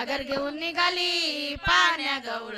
सागर घेऊन निघाली पाण्या गवळ